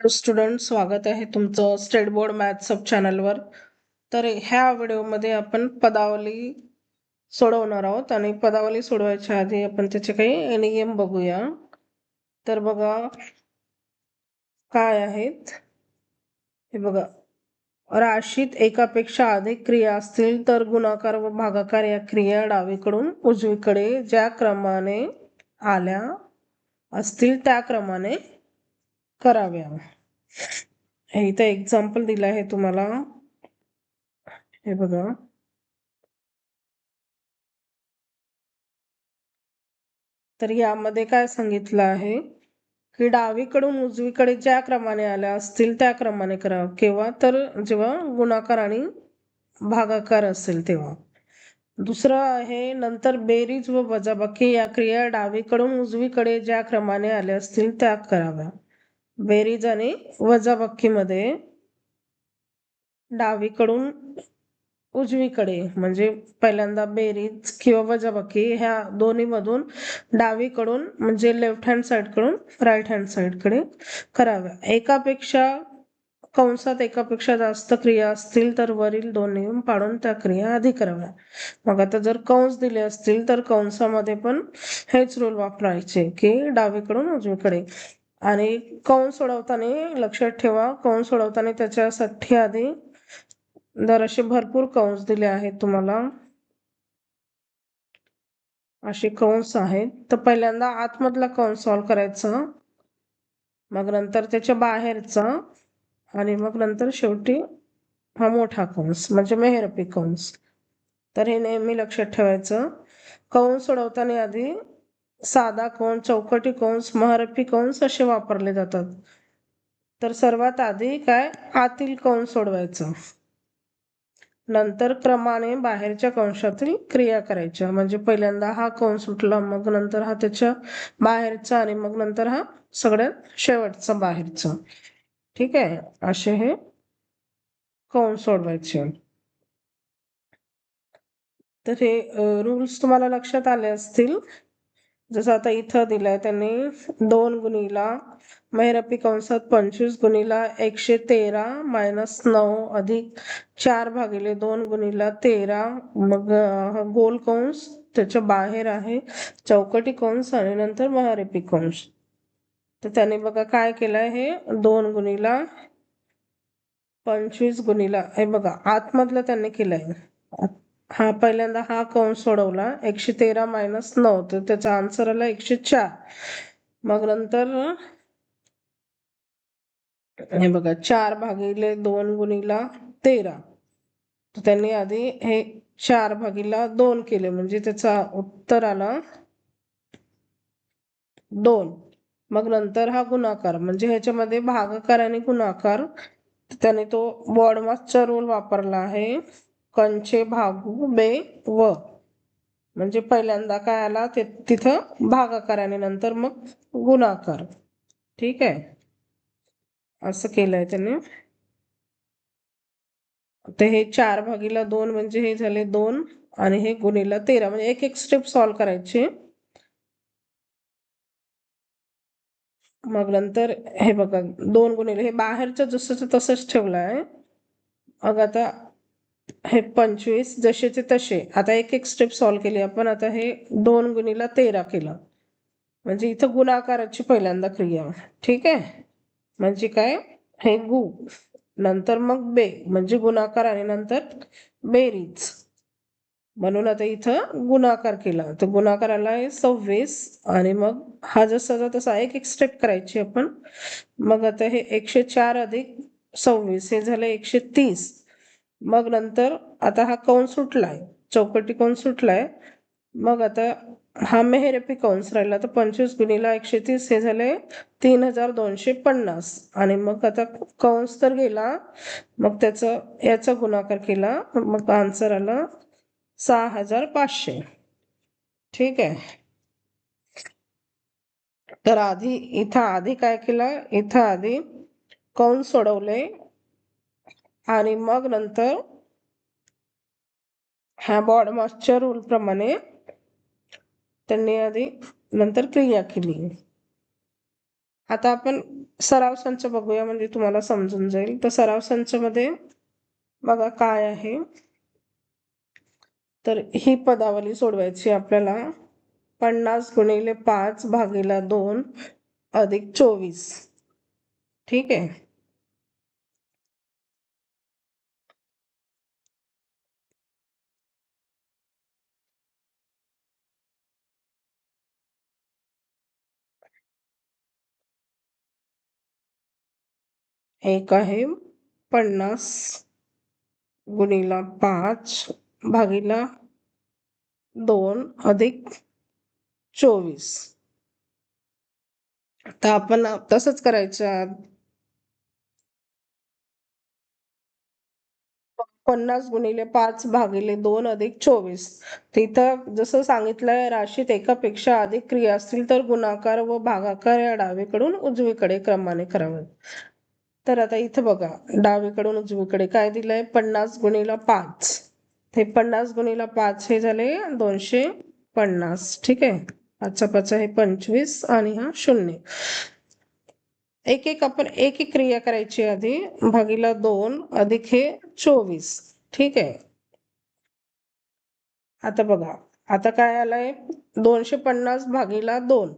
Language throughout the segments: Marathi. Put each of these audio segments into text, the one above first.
स्टुडंट स्वागत आहे तुमचं स्टेट बोर्ड मॅथ सब चॅनलवर तर ह्या व्हिडिओमध्ये आपण पदावली सोडवणार आहोत आणि पदावली सोडवायच्या आधी आपण त्याचे काही नियम बघूया. तर बघा काय आहेत? हे बघा राशीत एकापेक्षा अधिक क्रिया असतील तर गुणाकार व भागाकार या क्रिया डावीकडून उजवीकडे ज्या क्रमाने आल्या असतील त्या क्रमाने कराव्या. हे इथं एक्झाम्पल दिलं आहे तुम्हाला. हे बघा. तर यामध्ये काय सांगितलं आहे? की डावीकडून उजवीकडे ज्या क्रमाने आल्या असतील त्या क्रमाने करा. केव्हा? तर जेव्हा गुणाकार आणि भागाकार असेल तेव्हा. दुसरं आहे नंतर बेरीज व वजाबाकी या क्रिया डावीकडून उजवीकडे ज्या क्रमाने आल्या असतील त्या कराव्या. बेरीज आणि वजाबाकीमध्ये डावीकडून उजवीकडे म्हणजे पहिल्यांदा बेरीज किंवा वजाबाकी ह्या दोन्ही मधून डावीकडून म्हणजे लेफ्ट हँड साईडकडून राईट हँड साईडकडे कराव्या. एकापेक्षा कंसात एकापेक्षा जास्त क्रिया असतील तर वरील दोन्ही पाडून त्या क्रिया आधी कराव्या. मग आता जर कंस दिले असतील तर कंसामध्ये पण हेच रूल वापरायचे की डावीकडून उजवीकडे. आणि कौन सोडवताना लक्षात ठेवा कौन सोडवताना त्याच्यासाठी आधी दर असे भरपूर कंस दिले आहेत तुम्हाला. असे कंस आहेत. तर पहिल्यांदा आतमधला कंस सॉल्व करायचा मग नंतर त्याच्या बाहेरचा आणि मग नंतर शेवटी हा मोठा कंस म्हणजे मेहरपी कंस तर हे नेहमी लक्षात ठेवायचं. कंस सोडवताना आधी साधा कंस चौकटी कंस महारपी कंस असे वापरले जातात. तर सर्वात आधी काय? आतील कंस सोडवायचं. नंतर क्रमाने बाहेरच्या कंशातील क्रिया करायच्या. म्हणजे पहिल्यांदा हा कंस सुटला मग नंतर हा त्याच्या बाहेरचा आणि मग नंतर हा सगळ्यात शेवटचा बाहेरचा. ठीक आहे? असे हे कंस सोडवायचे. तर हे रूल्स तुम्हाला लक्षात आले असतील जसं आता इथं दिलंय त्यांनी दोन गुणीला मैरपी कंसात पंचवीस गुणीला एकशे तेरा मायनस नऊ अधिक चार भागिले दोन गुणीला तेरा. मग गोल कंस त्याच्या बाहेर आहे चौकटी कंस आणि नंतर महारेपी कंस. तर त्याने बघा काय केलंय हे दोन गुणीला पंचवीस गुणीला हे बघा आतमधलं त्यांनी केलंय. हा पहिल्यांदा हा कंस सोडवला? एकशे तेरा मायनस नऊ तर त्याचा आन्सर आला एकशे चार. मग नंतर हे बघा चार भागिले दोन गुणीला तेरा. तर त्यांनी आधी हे चार भागीला दोन केले म्हणजे त्याचा उत्तर आला दोन. मग नंतर हा गुणाकार म्हणजे ह्याच्यामध्ये भागाकार आणि गुणाकार त्याने तो बॉडमासचा रूल वापरला आहे. कंचे भागू बे व. म्हणजे पहिल्यांदा काय आला? ते तिथं भागाकार आणि नंतर मग गुणाकार. ठीक आहे? असं केलंय त्याने. तर हे चार भागीला दोन म्हणजे हे झाले दोन आणि हे गुणीला तेरा. म्हणजे एक एक स्टेप सॉल्व करायची. मग नंतर हे बघा दोन गुणिले हे बाहेरचं जसं तसंच ठेवलं आहे मग आता हे पंचवीस जसेचे तसे. आता एक एक स्टेप सॉल्व केली. आपण आता हे दोन गुणीला तेरा केलं. म्हणजे इथं गुणाकाराची पहिल्यांदा क्रिया. ठीक आहे? म्हणजे काय? हे गु. नंतर मग बे. म्हणजे गुणाकार आणि नंतर बेरीज. म्हणून आता इथं गुणाकार केला. तर गुणाकार आला आहे सव्वीस. आणि मग हा जसा तसा एक एक स्टेप करायची आपण. मग आता हे एकशे चार अधिक सव्वीस. हे झालं एकशे तीस. मग नंतर आता हा कंस सुटलाय? चौकटी कंस सुटलाय? मग आता हा मेहरपी कंस राहिला तर पंचवीस गुणीला एकशे तीस हे झाले तीन हजार दोनशे पन्नास. आणि मग आता कंस तर गेला मग त्याचं याचा गुणाकार केला मग आन्सर आला सहा हजार पाचशे. ठीक आहे. तर आधी इथं आधी काय केलं? इथं आधी कंस सोडवले. आणि मग नंतर ह्या बॉड रूल रूलप्रमाणे त्यांनी आधी नंतर क्रिया केली. आता आपण सराव संच बघूया म्हणजे तुम्हाला समजून जाईल. तर सराव संच मध्ये बघा काय आहे. तर ही पदावली सोडवायची आपल्याला. पन्नास गुणिले पाच भागीला दोन अधिक चोवीस. ठीक आहे? एक आहे पन्नास गुणिला पाच भागीला दोन अधिक चोवीस. आता आपण तसंच करायचं. पन्नास गुणिले पाच भागिले दोन अधिक चोवीस. तिथं जसं सांगितलंय राशीत एकापेक्षा अधिक क्रिया असतील तर गुणाकार व भागाकार या डावीकडून उजवीकडे क्रमाने करावे. तर आता इथं बघा डावीकडून उजवीकडे काय दिलंय? पन्नास गुणीला पाच. हे पन्नास गुणीला पाच हे झाले दोनशे पन्नास. ठीक आहे? पाचचा पाच हे पंचवीस आणि हा शून्य. एक एक आपण एक एक क्रिया करायची आधी. भागीला दोन अधिक हे चोवीस. ठीक आहे? आता बघा. आता काय आलंय? दोनशे पन्नास भागीला दोन.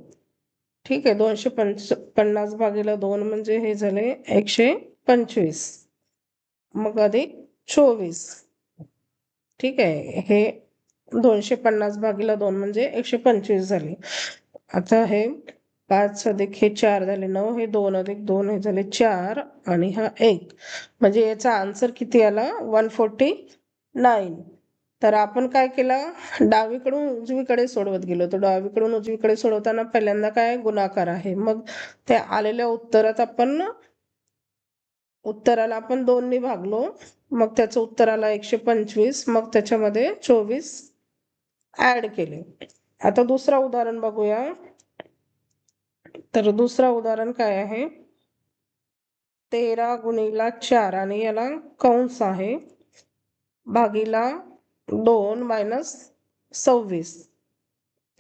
ठीक आहे दोनशे पंच पन्नास भागीला दोन म्हणजे हे झाले एकशे पंचवीस. मग अधिक चोवीस. ठीक आहे हे दोनशे पन्नास भागीला दोन म्हणजे एकशे पंचवीस झाले. आता हे पाच अधिक हे चार झाले नऊ हे दोन अधिक दोन हे झाले चार आणि हा एक. म्हणजे याचा आन्सर किती आला? वन फोर्टी नाईन तर आपण काय केलं? डावीकडून उजवीकडे सोडवत गेलो. तर डावीकडून उजवीकडे सोडवताना पहिल्यांदा काय? गुणाकार आहे. मग त्या आलेल्या उत्तरात आपण उत्तराला आपण दोननी भागलो. मग त्याचं उत्तराला एकशे पंचवीस मग त्याच्यामध्ये चोवीस ऍड केले. आता दुसरा उदाहरण बघूया. तर दुसरा उदाहरण काय आहे? तेरा गुणिला चार आणि याला कंस आहे. भागीला दोन मायनस सव्वीस.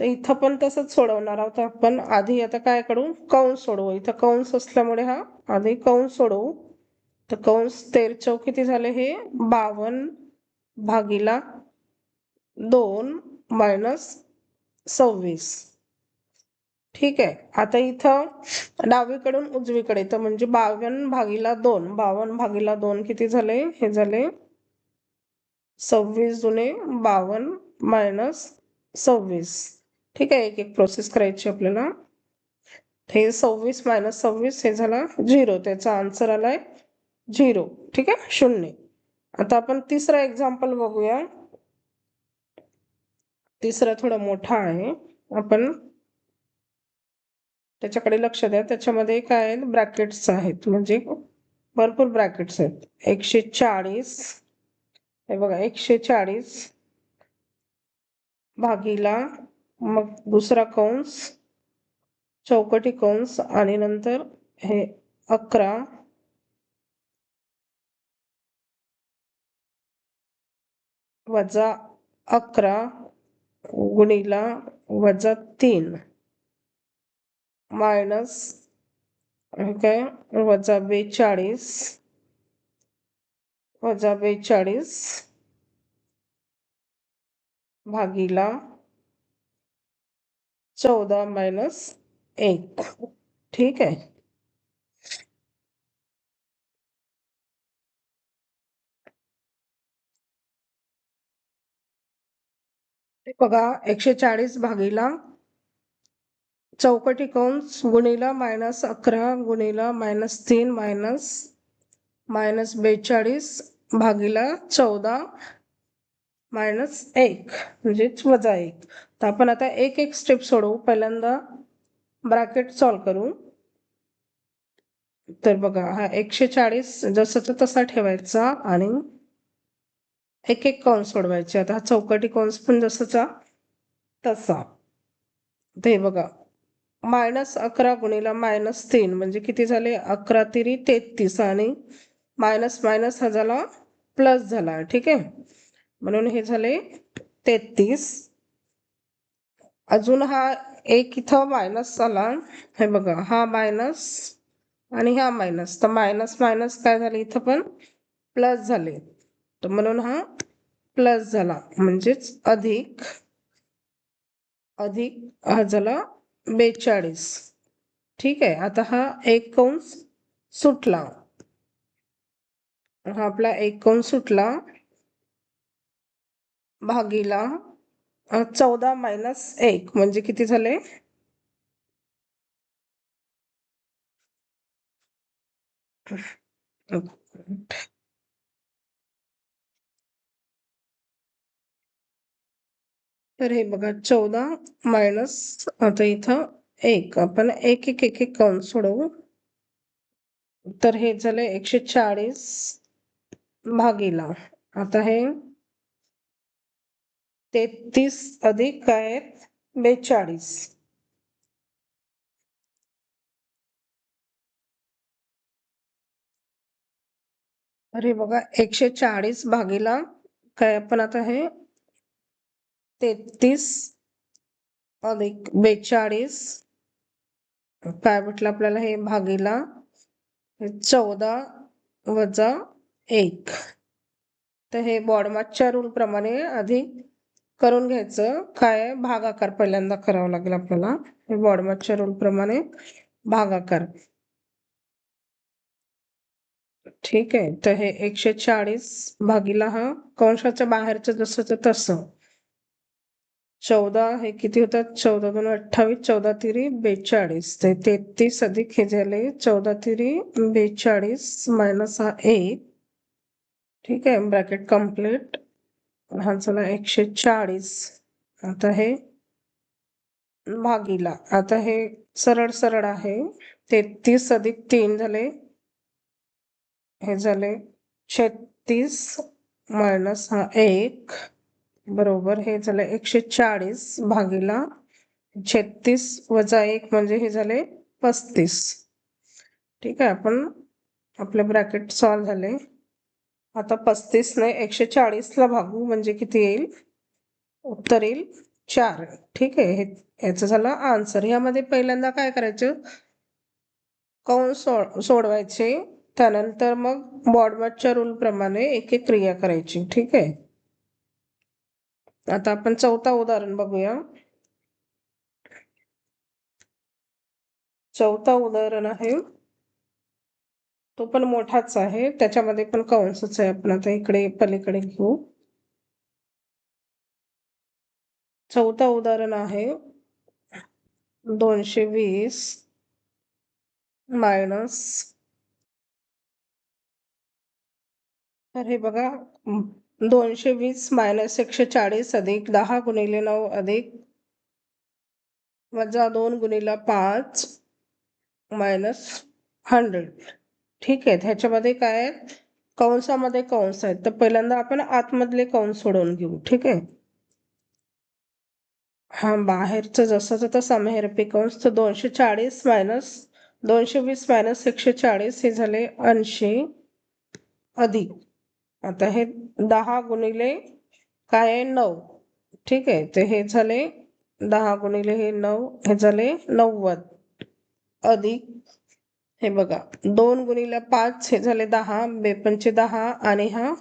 तर इथं पण तसंच सोडवणार आहोत आपण. आधी आता काय करू? कंस सोडवू. इथं कंस असल्यामुळे हा आधी कंस सोडवू. तर कंस तेर चौ किती झाले हे? बावन्न भागीला दोन मायनस सव्वीस. ठीक आहे. आता इथं डावीकडून उजवीकडे. तर म्हणजे बावन्न भागीला दोन. बावन्न भागीला दोन किती झाले? हे झाले सव्वीस जुने बावन्न मायनस सव्वीस. ठीक आहे एक एक प्रोसेस करायची आपल्याला. हे सव्वीस मायनस सव्वीस हे झाला झिरो त्याचा आन्सर आलाय झिरो ठीक आहे शून्य. आता आपण तिसरा एक्झाम्पल बघूया. तिसरा थोडा मोठा आहे. आपण त्याच्याकडे लक्ष द्या. त्याच्यामध्ये काय आहेत? ब्रॅकेट्स आहेत. म्हणजे भरपूर ब्रॅकेट्स आहेत. एकशे चाळीस हे बघा एकशे चाळीस भागीला मग दुसरा कंस चौकटी कंस आणि नंतर हे अकरा. वजा अकरा गुणीला वजा तीन. मायनस काय वजा बेचाळीस. वजा बेचाळीस भागीला चौदा मायनस एक. ठीक आहे. बघा एकशे चाळीस भागीला चौकटी कंस गुणीला मायनस अकरा गुणीला मायनस तीन मायनस मायनस बेचाळीस भागीला चौदा मायनस एक म्हणजेच वजा एक. तर आपण आता एक एक स्टेप सोडवू. पहिल्यांदा ब्रॅकेट सॉल्व करू. तर बघा हा एकशे चाळीस जसाचा तसा ठेवायचा आणि एक एक कंस सोडवायचे. आता हा चौकटी कॉन्स पण जसाचा तसा. ते बघा मायनस अकरा गुणीला मायनस तीन म्हणजे किती झाले? अकरा तिरी तेहतीस आणि मायनस मायनस हा झाला प्लस झाला ठीक आहे? म्हणून हे झाले तेहतीस. अजून हा एक इथं मायनस आला. हे बघा हा मायनस आणि हा मायनस. तर मायनस मायनस काय झाले इथं पण? प्लस झाले. तर म्हणून हा प्लस झाला. म्हणजेच अधिक अधिक हा झाला बेचाळीस. ठीक आहे आता हा एक कंस सुटला. हा आपला एक कंस सुटला? भागीला. चौदा मायनस एक म्हणजे किती झाले? तर हे बघा चौदा मायनस आता इथं एक. आपण एक एक एक एक कौन सोडवू. तर हे झाले एकशे चाळीस. भागीला. आता हे तेहतीस अधिक काय आहेत? बेचाळीस. अरे बघा एकशे चाळीस भागीला काय? आपण आता हे तेहतीस अधिक बेचाळीस. काय म्हटलं आपल्याला हे? भागीला. चौदा वजा एक. तर हे बॉडमॅचच्या रूल प्रमाणे आधी करून घ्यायचं. काय भागाकार पहिल्यांदा करावा लागेल आपल्याला? हे बॉडमार्कच्या रूल प्रमाणे भागाकार. ठीक आहे. तर हे एकशे चाळीस भागीला हा कंशाच्या बाहेरचं जसं तसं. चौदा हे किती होतात? चौदा दोन अठ्ठावीस चौदा तिरी बेचाळीस. ते तेहतीस अधिक हे झाले चौदा तिरी बेचाळीस मायनस हा एक. ठीक आहे ब्रॅकेट कंप्लीट हा झाला एकशे चाळीस. आता हे भागीला. आता हे सरळ सरळ आहे. तेहतीस अधिक तीन झाले. हे झाले छत्तीस मायनस हा एक. बरोबर हे झालं एकशे चाळीस भागीला. छत्तीस वजा एक म्हणजे हे झाले पस्तीस. ठीक आहे आपण आपले ब्रॅकेट सॉल्व झाले. आता पस्तीसने एकशे चाळीसला भागू म्हणजे किती येईल? उत्तर येईल चार. ठीक आहे हे याचं झालं आन्सर यामध्ये पहिल्यांदा काय करायचं? कौन सोड सोडवायचे? त्यानंतर मग बॉडमॅटच्या रूल प्रमाणे एक एक क्रिया करायची. ठीक आहे. आता आपण चौथा उदाहरण बघूया. चौथा उदाहरण आहे. तो पण मोठाच आहे. त्याच्यामध्ये पण कंसच आहे. आपण आता इकडे पलीकडे घेऊ. चौथा उदाहरण आहे. दोनशे वीस मायनस तर हे बघा. दोनशे वीस मायनस एकशे चाळीस अधिक दहा गुणिले नऊ अधिक वजा दोन गुणिला पाच मायनस हंड्रेड ठीक आहे ह्याच्यामध्ये काय आहेत कंसामध्ये कंस आहेत. तर पहिल्यांदा आपण आतमधले कंस सोडवून घेऊ ठीक आहे? हा बाहेरचं जसं तसं मेहरपी कंस. तर दोनशे चाळीस मायनस दोनशे वीस मायनस एकशे चाळीस हे झाले ऐंशी अधिक. आता हे दहा गुणिले काय आहे? नऊ. ठीक आहे ते हे झाले दहा गुणिले हे नऊ हे झाले नव्वद अधिक हे बघा दोन गुणिले पाच हे झाले दहा बेपनचे दहा आणि हा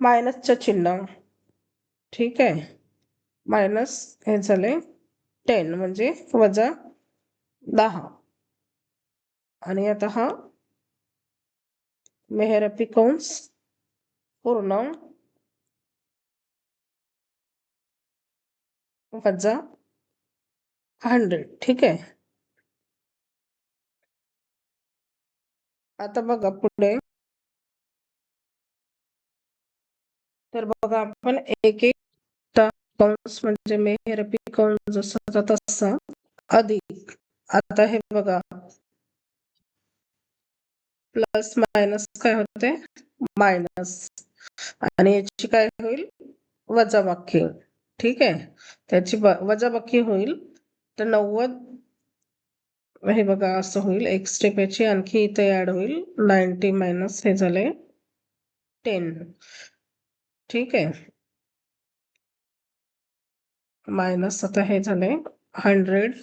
मायनसचं चिन्ह. ठीक आहे? मायनस हे झाले टेन म्हणजे वजा दहा. आणि आता हा मेहरपी कंस पूर्ण वजा हंड्रेड ठीक आहे? आता बघा पुढे. तर बघा आपण एक एक कंस म्हणजे मेहरपी कंस जसा तसा अधिक. आता हे बघा. प्लस मायनस काय होते? मायनस. आणि याची काय होईल? वजाबाकी. ठीक आहे? त्याची वजाबाकी होईल. तर नव्वद हे बघा असं होईल. एक स्टेप याची आणखी इथे ऍड होईल. नाईन्टी मायनस हे झाले टेन ठीक आहे. मायनस आता हे झाले हंड्रेड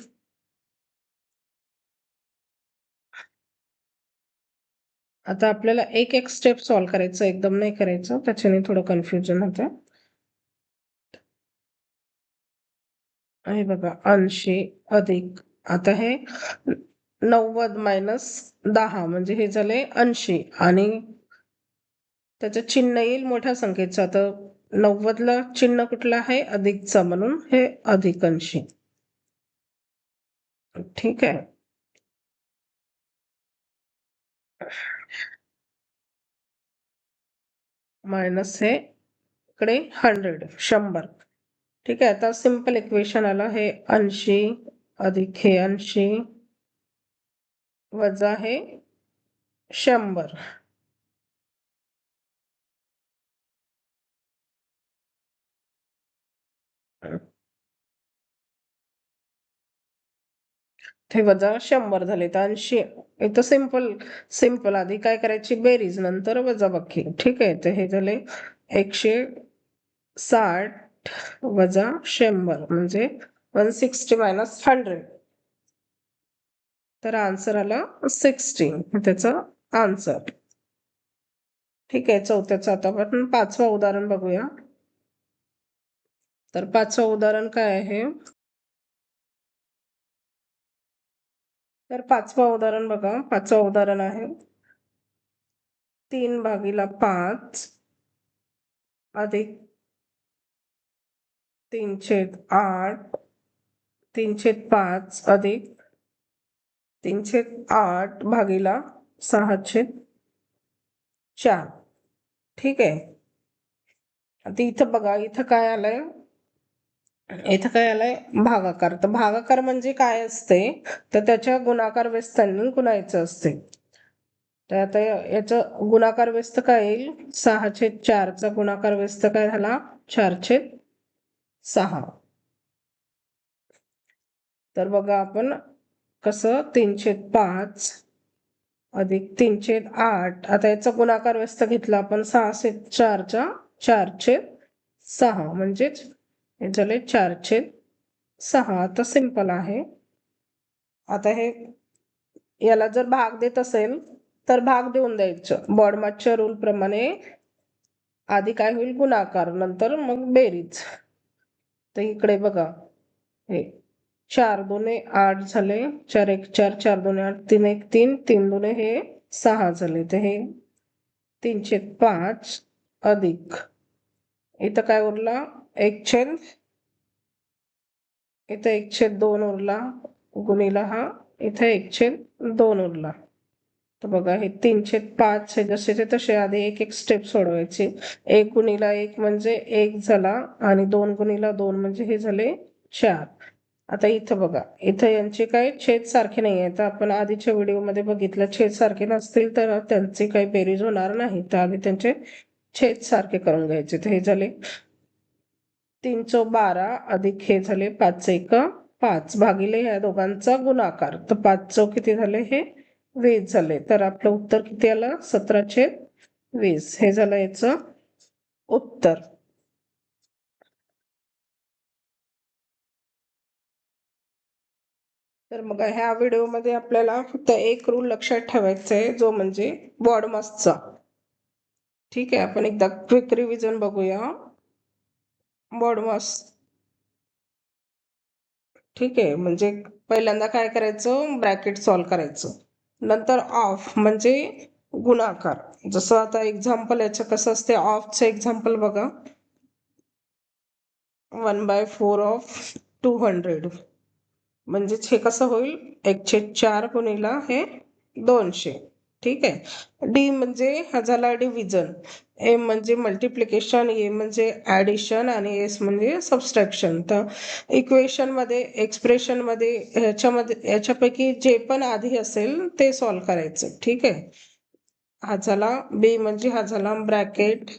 आता आपल्याला एक एक स्टेप सॉल्व करायचं एकदम नाही करायचं. त्याच्याने थोडं कन्फ्युजन होतं. हे बघा ऐंशी अधिक आता हे नव्वद मायनस दहा म्हणजे हे झाले ऐंशी. आणि त्याचं चिन्ह येईल मोठ्या संख्येचं. आता नव्वदला चिन्ह कुठलं आहे? अधिकचा. म्हणून हे अधिक ऐंशी. ठीक आहे. मायनस हे इकडे हंड्रेड शंभर. ठीक आहे. आता सिंपल इक्वेशन आलं. हे ऐंशी अधिक हे ऐंशी वजा हे शंभर. ते वजा शंभर झाले तर ऐंशी इथं सिंपल सिंपल आधी काय करायची? बेरीज नंतर वजा बाकी ठीक आहे तर हे झाले एकशे साठ वजा शंभर. म्हणजे वन सिक्स्टी मायनस हंड्रेड तर आन्सर आला सिक्स्टी त्याचं आन्सर ठीक आहे चौथ्याचं आता आपण पाचवं उदाहरण बघूया. तर पाचवं उदाहरण काय आहे? तर पाचवं उदाहरण बघा. पाचवं उदाहरण आहे. तीन भागीला पाच अधिक तीनशे आठ तीनशे पाच अधिक तीनशे आठ भागीला सहाशे चार. ठीक आहे. आता इथं बघा इथं काय आलंय? इथं काय आलंय? भागाकार. तर भागाकार म्हणजे काय असते? तर त्याच्या गुणाकार व्यस्तांनी गुणायचं असते. तर आता याचं गुणाकार व्यस्त काय येईल? सहाशे चारचा गुणाकार व्यस्त काय झाला? चारशे सहा. तर बघा आपण कसं तीनशे पाच अधिक तीनशे आठ. आता याचा गुणाकार व्यस्त घेतला आपण सहाशे चारच्या चारशे सहा. म्हणजेच हे झाले चारशे सहा. आता सिंपल आहे. आता हे याला जर भाग देत असेल तर भाग देऊन द्यायचं. बॉडमाच्या रूल प्रमाणे आधी काय होईल? गुणाकार. नंतर मग बेरीज. तर इकडे बघा. हे चार दोने आठ झाले. चार एक चार चार दोने आठ तीन एक तीन तीन दोने हे सहा झाले. तर हे तीनशे पाच अधिक. इथं काय उरला? एक छेद. इथं एक छेद दोन उरला. गुणीला हा इथं एक छेद दोन उरला. तर बघा हे तीनशे पाच हे जसेचे तसे आधी एक एक स्टेप सोडवायची. एक गुणीला एक म्हणजे एक झाला आणि दोन गुणीला दोन म्हणजे हे झाले चार. आता इथं बघा. इथं यांचे काही छेद सारखे नाही आहे तर आपण आधीच्या व्हिडिओमध्ये बघितलं छेद सारखे नसतील तर त्यांची काही बेरीज होणार नाही. तर आधी त्यांचे छेद सारखे करून घ्यायचे. तर हे झाले तीन चौ बारा अधिक हे झाले पाच एक पाच भागिले या दोघांचा गुणाकार. तर पाच चौ किती झाले? हे वीस झाले. तर आपलं उत्तर किती आलं? सतराशे वीस. हे झालं याचं उत्तर. तर मग ह्या व्हिडिओमध्ये आपल्याला फक्त एक रूल लक्षात ठेवायचा आहे जो म्हणजे बॉडमासचा ठीक आहे आपण एकदा क्विक रिव्हिजन बघूया. बॉडमास ठीक आहे म्हणजे पहिल्यांदा काय करायचं? ब्रॅकेट सॉल्व करायचं. नंतर ऑफ म्हणजे गुणाकार. जसं आता एक्झाम्पल याचं कसं असते ऑफचं एक्झाम्पल बघा. One by four of two hundred म्हणजेच हे कसं होईल? एकशे चार गुणिला हे दोनशे. ठीक आहे? डी म्हणजे हा झाला डिव्हिजन एम म्हणजे मल्टिप्लिकेशन ए म्हणजे ॲडिशन आणि एस म्हणजे सबस्ट्रॅक्शन तर इक्वेशनमध्ये एक्सप्रेशनमध्ये ह्याच्यामध्ये याच्यापैकी जे पण आधी असेल ते सॉल्व करायचं. ठीक आहे? हा झाला बी म्हणजे हा झाला ब्रॅकेट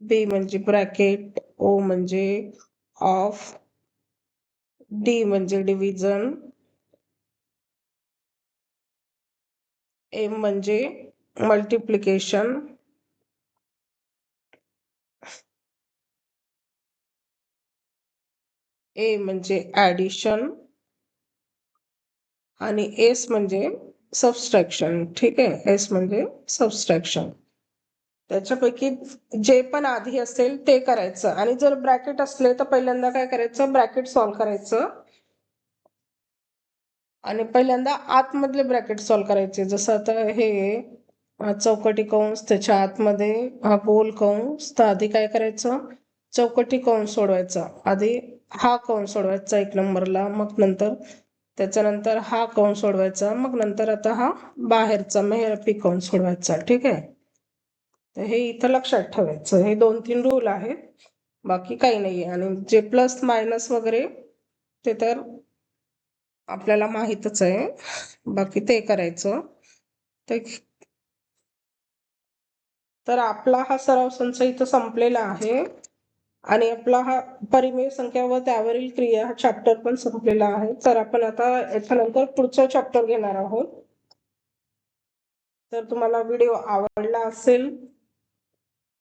बी म्हणजे ब्रॅकेट ओ म्हणजे ऑफ डी म्हणजे डिव्हिजन. एम म्हणजे मल्टिप्लिकेशन. ए म्हणजे ॲडिशन. आणि एस म्हणजे सबस्ट्रॅक्शन. ठीक आहे एस म्हणजे सबस्ट्रॅक्शन. त्याच्यापैकी जे पण आधी असेल ते करायचं. आणि जर ब्रॅकेट असले तर पहिल्यांदा काय करायचं? ब्रॅकेट सॉल्व्ह करायचं. आणि पहिल्यांदा आतमधले ब्रॅकेट सॉल्व्ह करायचे. जसं आता हे चौकटी कंस त्याच्या आतमध्ये हा गोल कंस तर आधी काय करायचं? चौकटी कंस सोडवायचा. आधी हा कंस सोडवायचा एक नंबरला मग नंतर त्याच्यानंतर हा कंस सोडवायचा मग नंतर आता हा बाहेरचा मेहरपी कंस सोडवायचा. ठीक आहे? तर हे इथं लक्षात ठेवायचं. हे दोन तीन रूल आहेत. बाकी काही नाही आहे आणि जे प्लस मायनस वगैरे ते तर आपल्याला माहीतच आहे. बाकी ते करायचं. ते तर आपला हा सराव संच इथं संपलेला आहे. आणि आपला हा परिमेय संख्या व त्यावरील क्रिया हा चॅप्टर पण संपलेला आहे. तर आपण आता याच्यानंतर पुढचा चॅप्टर घेणार आहोत. तर तुम्हाला व्हिडिओ आवडला असेल